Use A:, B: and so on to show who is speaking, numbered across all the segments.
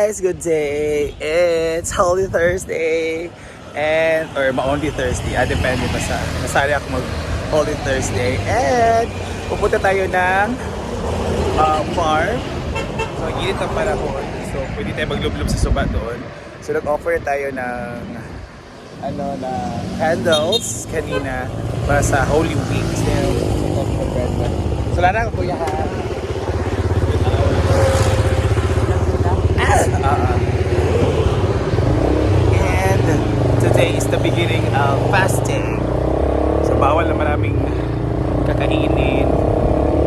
A: guys, good day. It's Holy Thursday. And, or ma-only Thursday. Ah, depende pa sa, nasali ako mag Holy Thursday. And, pupunta tayo ng uh, farm. So, init ang panahon. So, pwede tayo maglublob sa suba doon. So, nag-offer tayo ng ano na candles kanina para sa Holy Week. So, lala ko kuya ha. Ah, and today is the beginning of fasting. So bawal na maraming kakainin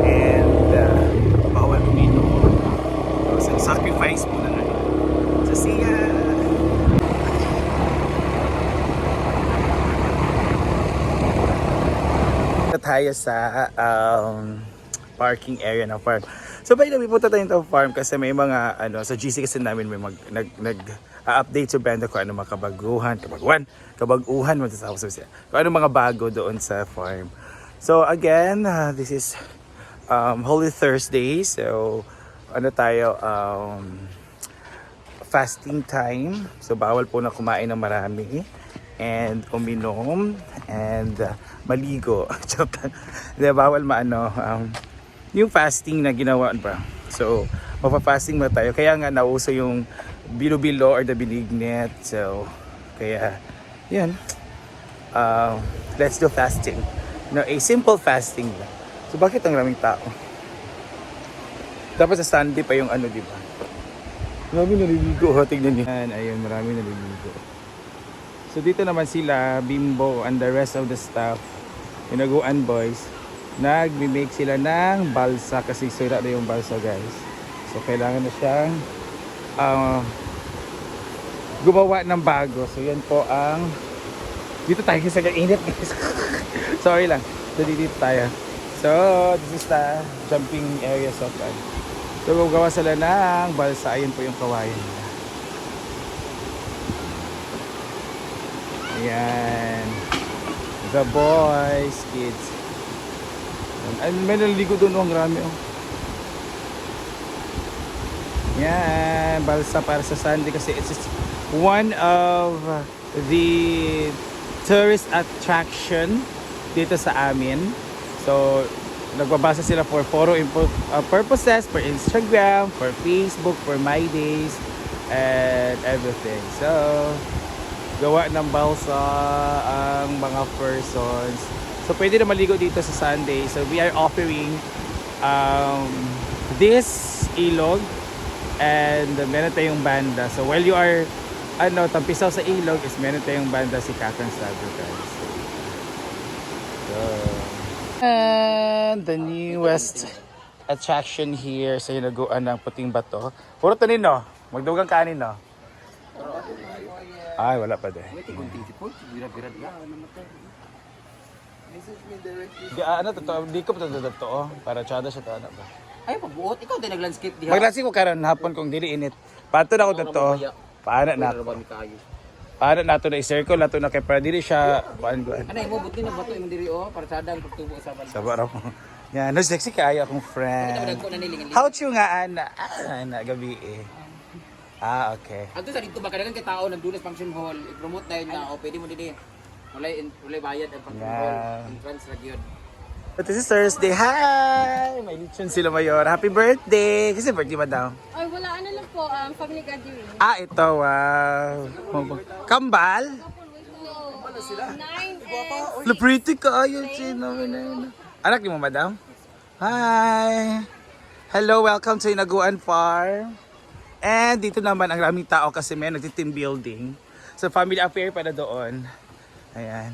A: and uh, bawal uminom. So sacrifice muna na. So see ya! tayo sa um, parking area ng farm. So by the way, punta tayo ng farm kasi may mga ano sa GC kasi namin may mag, nag nag update sa Brenda kung ano mga kabaguhan, kabaguhan, kabaguhan sa siya. Kung ano mga bago doon sa farm. So again, uh, this is um, Holy Thursday. So ano tayo um, fasting time. So bawal po na kumain ng marami and uminom and uh, maligo. Hindi, bawal maano um, yung fasting na ginawa ba. So magpa-fasting na tayo. Kaya nga nauso yung bilo-bilo or the benignite. So kaya yun. Uh, let's do fasting. No, a simple fasting lang. So bakit ang raming tao? Dapat sa Sunday pa yung ano, di ba? Marami naliligo. Oh, tignan niyo. Ayan, ayun, marami naliligo. So dito naman sila, Bimbo and the rest of the staff, Inaguan boys, nagmi-make sila ng balsa kasi sira na yung balsa guys. So kailangan na siyang ah, gumawa ng bago. So yan po ang dito tayo sa init guys. Sorry lang. So dito tayo. So this is the jumping area so far. So gagawa sila ng balsa. Ayun po yung kawayan nila. Ayan. The boys, kids. Ay, may naliligo doon. Oh, ang rami. Oh. Yan. Balsa para sa Sunday kasi it's one of the tourist attraction dito sa amin. So, nagbabasa sila for photo uh, purposes, for Instagram, for Facebook, for My Days, and everything. So, gawa ng balsa ang mga persons. So pwede na maligo dito sa Sunday. So we are offering um, this ilog and meron tayong banda. So while you are ano, tampisaw sa ilog is meron tayong banda si Kakang Sabi guys. So, and the newest attraction here sa hinaguan ng puting bato. Puro tanin no? Magdugang kanin no? Ay, wala pa din. Di, ah, ano, totoo, di ko pa ito totoo. Para tsada siya to, ano ba?
B: Ay, pagbuot. Ikaw din nag-landscape diha.
A: Maglasi ko karon hapon kung dili init. Pato na ko totoo. Paano na ako? Paano na ito na i-circle na ito na kay para dili siya. Paano ko?
B: Ano mo buti na bato imong diri oh para sa dang pagtubo sa ban.
A: Sa baro mo. Yan, no sexy kaya akong friend. How you nga ana? Ah, na gabi eh. Ah, okay.
B: Ato sa dito ba kadagan kay tao nagdulas function hall, i-promote na yun na oh pwede mo dinhi. Wala wala bayad ang function
A: Yeah.
B: Entrance ra gyud.
A: But this is Thursday. Hi! May lechon sila mayor. Happy birthday! Kasi birthday ba daw?
C: Ay, wala. Ano lang po, um, family gathering.
A: Ah, ito. Wow. Kambal?
C: So, nine and...
A: La pretty ka ayo chino Anak ni mo madam? Hi. Hello, welcome to Inaguan Farm. And dito naman ang raming tao kasi may nagti-team building. So family affair para doon. Ayan.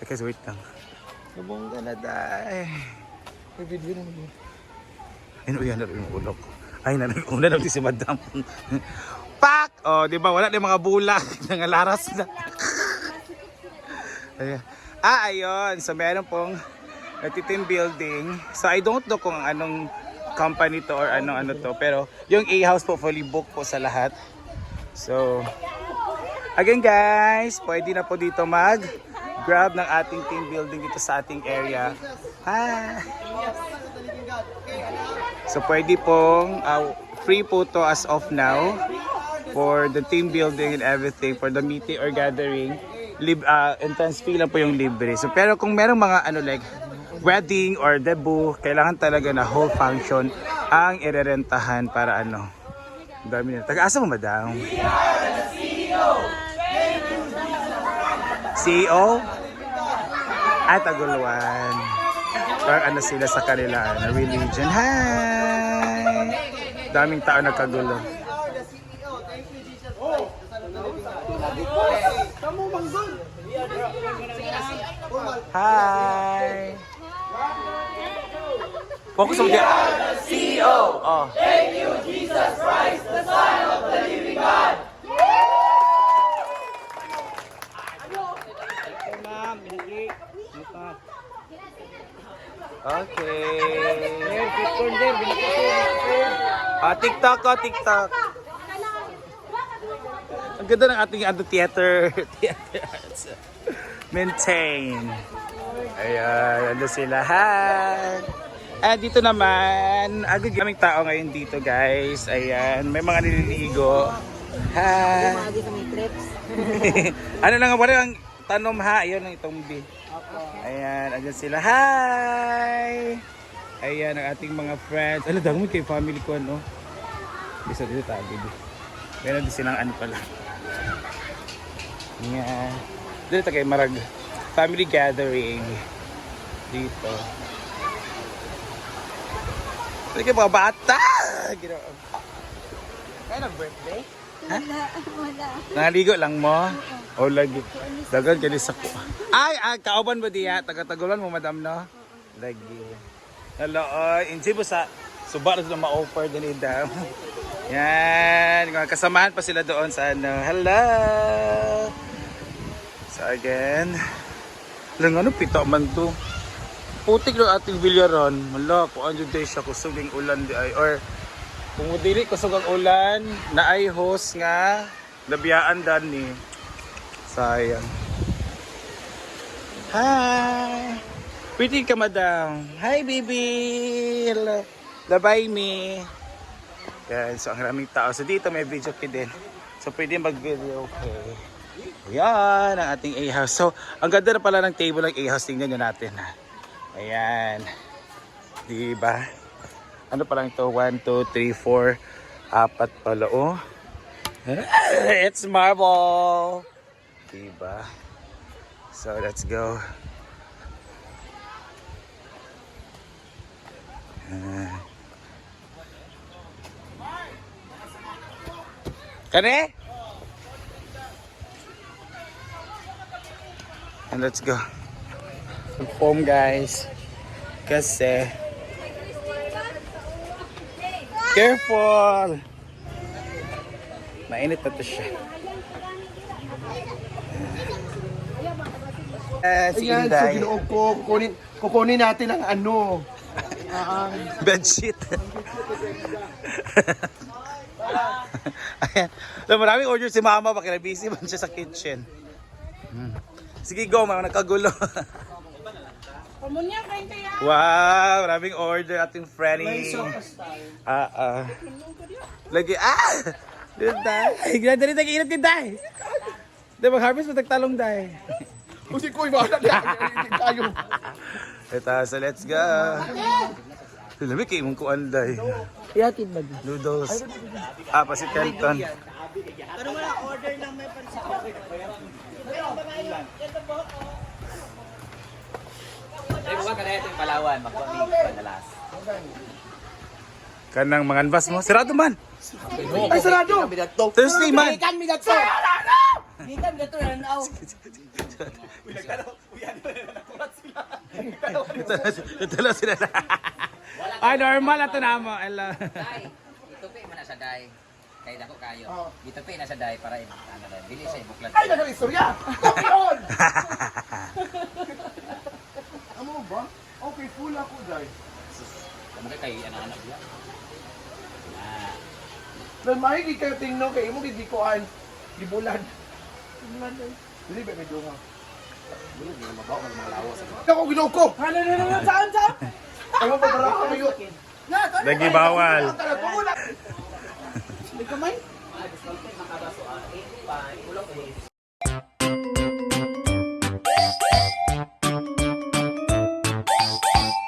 A: Teka, wait lang. Nabongga na dahil. May video na mo. Ayun, yan na rin yung ulok. Ay, na una na si madam. Pak! Oh, di ba? Wala na yung mga bulak. Nangalaras na. Ayan. Ah, ayun. So, meron pong nagtitim building. So, I don't know kung anong company to or anong ano to. Pero, yung A-house po fully booked po sa lahat. So, again guys, pwede na po dito mag grab ng ating team building dito sa ating area. Hi! So, pwede pong uh, free po to as of now. for the team building and everything, for the meeting or gathering, lib, uh, entrance fee lang po yung libre. So, pero kung merong mga ano like, wedding or debut, kailangan talaga na whole function ang irerentahan para ano. Dami na. Taga-asa mo, madam? CEO? Ay, Taguluan. Parang ano sila sa kanila na religion. Hi! Daming tao nagkagulo. Hi! Focus on the CEO! Oh. Okay. Ah, TikTok ko, TikTok. Ang ganda ng ating ano, theater. theater arts. Maintain. Ayan, ano sila. Hi! Ah, dito naman, agad kaming tao ngayon dito guys. Ayan, may mga nililigo. Hi! ano lang parang tanom ha. Ayun ang itong B. Ayan, andyan sila. Hi! Ayan ang ating mga friends. Ano, dami kay family ko, ano? Bisa dito tayo, baby. Meron din silang ano pala. Ayan. Dito tayo marag family gathering. Dito. Ito kayo mga bata! Kaya nag-birthday?
C: Wala, wala.
A: Naligo lang mo? O lagi. Dagan ka sa ko. Ay, ah, kauban ba diya? Taga-tagulan mo, madam, no? Lagi. Hello, oy. Insi mo sa suba na ma-offer din idam. Yan. Kasamahan pa sila doon sa ano. Hello! So again. Lang ano, pita man to. Putik ng ating bilyaran. Wala, kung ano day siya kusuging ulan di ay. Or kung dili kusog ang ulan, na ay host nga nabiyaan dan ni. Sayang. Hi! Pretty ka, madam. Hi, baby! Hello. Labay me. Yan, so ang maraming tao. So dito may video kit din. So pwede mag-video, okay. Yan, ang ating A-house. So, ang ganda na pala ng table ng A-house. Tingnan nyo natin. Ha. Ayan. Diba? Ano pa lang ito? 1, 2, 3, 4, apat pala, oh. It's marble! Diba? So, let's go. Ah. Kane? And let's go. Perform guys. Kasi Careful! Mainit na to siya. Eh, si
D: Ayan, so
A: Inday.
D: ginoo ko, kukunin, kukunin natin ang ano. Ang
A: Bedsheet. Ayan. So, maraming order si mama, baka busy man siya sa kitchen. Hmm. Sige, go, mga nakagulo.
C: Pamunya kayo kaya.
A: wow, maraming order ating Frenny. Ah, ah. Lagi, ah! Doon tayo. Ganda rin nag-iinat din tayo. Di mag-harvest mo tagtalong tayo.
D: Kasi ko, iba na tayo.
A: Ito, so let's go. Lamig kayo mong kuan day.
D: Ihatid ba?
A: Noodles. Ah, pasit canton.
B: Ay, buwan ka na ito yung Palawan, magpamig padalas.
A: Kanang mga anvas mo. Sirado man.
D: Ay, sarado!
A: Thursday man.
D: Ikan mi dato!
E: Ikan gato yan aw.
A: Ito na, ito na sila na. Ay, normal ato na mo.
B: Itupi mo na sa day. Kaya dako kayo. Itupi na sa day para ano bilis sa ibuklat.
D: Ay, nagalistorya! Copy on! Amo ba? Okay, dai.
B: Kamo kay anak-anak diya. Ah,
D: Nan mahigi kayo tingno kay imo gid koan. Libulan. Libulan dai. Dili ba medyo nga.
B: dili di mabaw ka mga lawas.
D: Ako ginoo ko.
E: Ano na naman saan saan?
D: Ay mo para ako yo.
E: Na,
A: Lagi bawal.
D: Tara, pumula.
E: May kamay.
B: pa. Ikulang face.